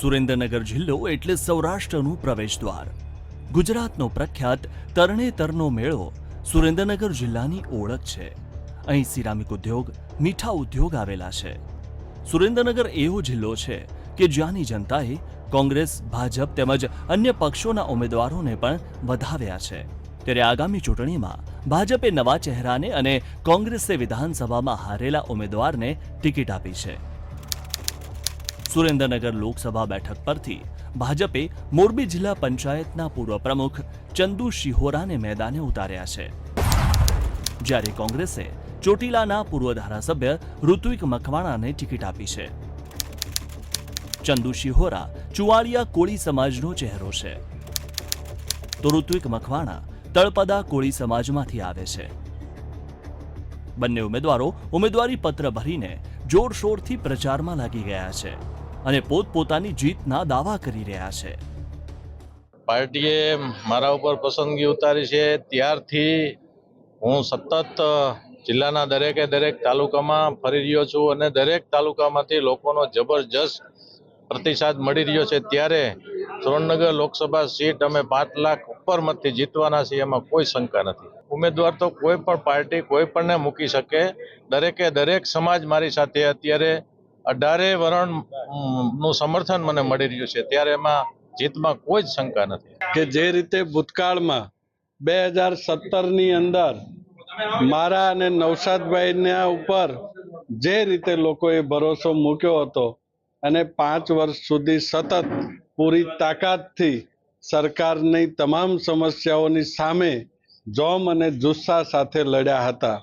સુરેન્દ્રનગર જિલ્લો એટલે સૌરાષ્ટ્રનું પ્રવેશદ્વાર. ગુજરાતનો પ્રખ્યાત તરણેતરનો મેળો સુરેન્દ્રનગર જિલ્લાની ઓળખ છે. અહીં સિરામિક ઉદ્યોગ, મીઠા ઉદ્યોગ આવેલા છે. સુરેન્દ્રનગર એવો જિલ્લો છે કે જ્યાંની જનતાએ કોંગ્રેસ, ભાજપ તેમજ અન્ય પક્ષોના ઉમેદવારોને પણ વધાવ્યા છે. ત્યારે આગામી ચૂંટણીમાં ભાજપે નવા ચહેરાને અને કોંગ્રેસે વિધાનસભામાં હારેલા ઉમેદવારને ટિકિટ આપી છે. સુરેન્દ્રનગર લોકસભા બેઠક પરથી ભાજપે મોરબી જિલ્લા પંચાયતના પૂર્વ પ્રમુખ ચંદુ શિહોરાને મેદાને ઉતાર્યા છે. જ્યારે કોંગ્રેસે ચોટીલાના પૂર્વ ધારાસભ્ય ઋત્વિક મકવાણાને ટિકિટ આપી છે. ચંદુ શિહોરા ચુવાળિયા કોળી સમાજનો ચહેરો છે. તો ઋત્વિક મકવાણા તળપદા કોળી સમાજમાંથી આવે છે. બંને ઉમેદવારો ઉમેદવારી પત્ર ભરીને જોરશોરથી પ્રચારમાં લાગી ગયા છે. અને પોતપોતાની જીતના દાવા કરી રહ્યા છે. પાર્ટીએ મારા ઉપર પસંદગી ઉતારી છે. ત્યારથી હું સતત જિલ્લાના દરેકે દરેક તાલુકામાં ફરી રહ્યો છું અને દરેક તાલુકામાંથી લોકોનો જબરજસ્ત પ્રતિસાદ મળી રહ્યો છે. ત્યારે સુરેન્દ્રનગર લોકસભા સીટ અમે પાંચ લાખ ઉપર મતથી જીતવાના છીએ, એમાં કોઈ શંકા નથી. ઉમેદવાર તો કોઈ પણ પાર્ટી કોઈ પણને મૂકી શકે. દરેકે દરેક સમાજ મારી સાથે અત્યારે અઢારે વરણનું સમર્થન મને મળી રહ્યું છે. ત્યારે એમાં જીતમાં કોઈ જ શંકા નથી. કે જે રીતે ભૂતકાળમાં બે હજાર સત્તરની અંદર મારા અને નવસાદભાઈના ઉપર જે રીતે લોકોએ ભરોસો મૂક્યો હતો, અને પાંચ વર્ષ સુધી સતત પૂરી તાકાતથી સરકારની તમામ સમસ્યાઓની સામે જોમ અને જુસ્સા સાથે લડ્યા હતા.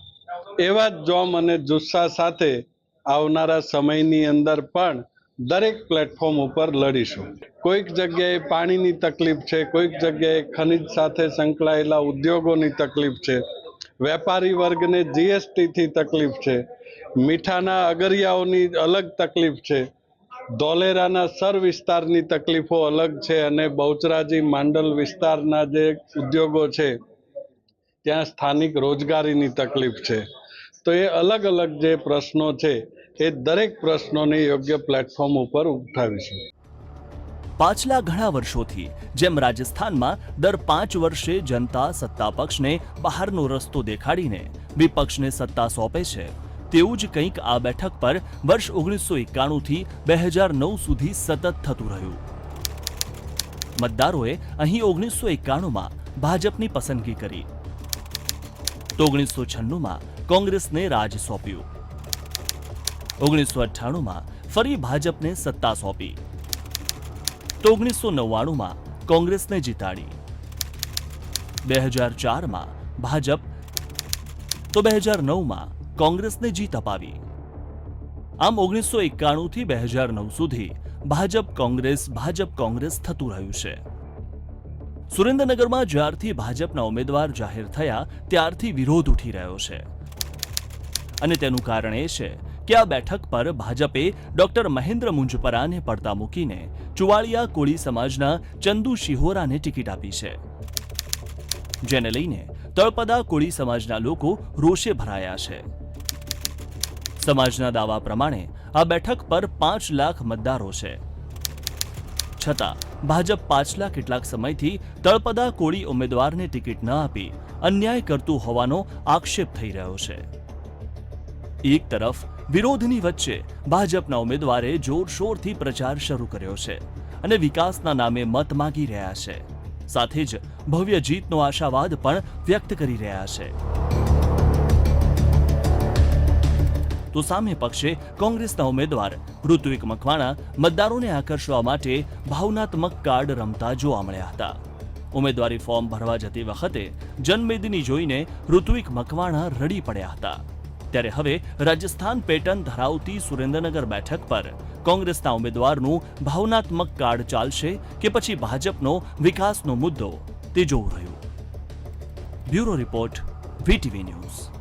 એવા જ જોમ અને જુસ્સા સાથે આવનારા સમયની અંદર પણ દરેક પ્લેટફોર્મ ઉપર લડીશું. કોઈક જગ્યાએ પાણીની તકલીફ છે, કોઈક જગ્યાએ ખનિજ સાથે સંકળાયેલા ઉદ્યોગોની તકલીફ છે, વેપારી વર્ગને જીએસટીથી તકલીફ છે, મીઠાના અગરિયાઓની અલગ તકલીફ છે, ધોલેરાના સર વિસ્તારની તકલીફો અલગ છે અને બહુચરાજી માંડલ વિસ્તારના જે ઉદ્યોગો છે, ત્યાં સ્થાનિક રોજગારીની તકલીફ છે. તો એ અલગ અલગ જે પ્રશ્નો છે એ દરેક પ્રશ્નોને યોગ્ય પ્લેટફોર્મ ઉપર ઉઠાવીશું પાછલા ઘણા વર્ષોથી જેમ રાજસ્થાનમાં દર પાંચ વર્ષે જનતા સત્તા પક્ષને બહારનો રસ્તો દેખાડીને વિપક્ષને સત્તા સોંપે છે, તેવું જ કંઈક આ બેઠક પર વર્ષ ઓગણીસો એકાણુંથી બે હજાર નવ સુધી સતત થતું રહ્યું. મતદારોએ અહીં ઓગણીસો એકાણુંમાં ભાજપની પસંદગી કરી. તો ઓગણીસો છન્નુંમાં કોંગ્રેસને રાજ સોંપ્યું. ઓગણીસો અઠ્ઠાણુંમાં ફરી ભાજપને સત્તા સોંપી. તો ઓગણીસો નવ્વાણુંમાં કોંગ્રેસને જીતાડી. બે હજાર ચારમાં ભાજપ, તો બે હજાર નવમાં કોંગ્રેસને જીત અપાવી. આમ ઓગણીસો એકાણુંથી બે હજાર નવ સુધી ભાજપ કોંગ્રેસ ભાજપ કોંગ્રેસ થતું રહ્યું છે. સુરેન્દ્રનગરમાં જ્યારથી ભાજપના ઉમેદવાર જાહેર થયા, ત્યારથી વિરોધ ઉઠી રહ્યો છે. અને તેનું કારણ એ છે કે બેઠક પર ભાજપે ડોક્ટર મહેન્દ્ર મુંજપરાને પડતા મૂકીને ચુવાળિયા કોળી સમાજના ચંદુ શિહોરાને ટિકિટ આપી છે. જેને લઈને તળપદા કોળી સમાજના લોકો રોષે ભરાયા છે. સમાજના દાવા પ્રમાણે આ બેઠક પર પાંચ લાખ મતદારો છે. છતાં ભાજપ પાછલા કેટલાક સમયથી તળપદા કોળી ઉમેદવારને ટિકિટ ન આપી અન્યાય કરતું હોવાનો આક્ષેપ થઈ રહ્યો છે. એક તરફ વિરોધની વચ્ચે ભાજપના ઉમેદવારે જોરશોરથી પ્રચાર શરૂ કર્યો છે અને વિકાસના નામે મત માંગી રહ્યા છે. સાથે જ ભવ્ય જીતનો આશાવાદ પણ વ્યક્ત કરી રહ્યા છે. તો સામે પક્ષે કોંગ્રેસના ઉમેદવાર ઋત્વિક મકવાણા મતદારોને આકર્ષવા માટે ભાવનાત્મક કાર્ડ રમતા જોવા મળ્યા હતા. ઉમેદવારી ફોર્મ ભરવા જતી વખતે જનમેદની જોઈને ઋત્વિક મકવાણા રડી પડ્યા હતા. ત્યારે હવે રાજસ્થાન પેટર્ન ધરાવતી સુરેન્દ્રનગર બેઠક પર કોંગ્રેસના ઉમેદવારનું ભાવનાત્મક કાર્ડ ચાલશે કે પછી ભાજપનો વિકાસનો મુદ્દો તે જોવું રહ્યું. Bureau report, VTV news.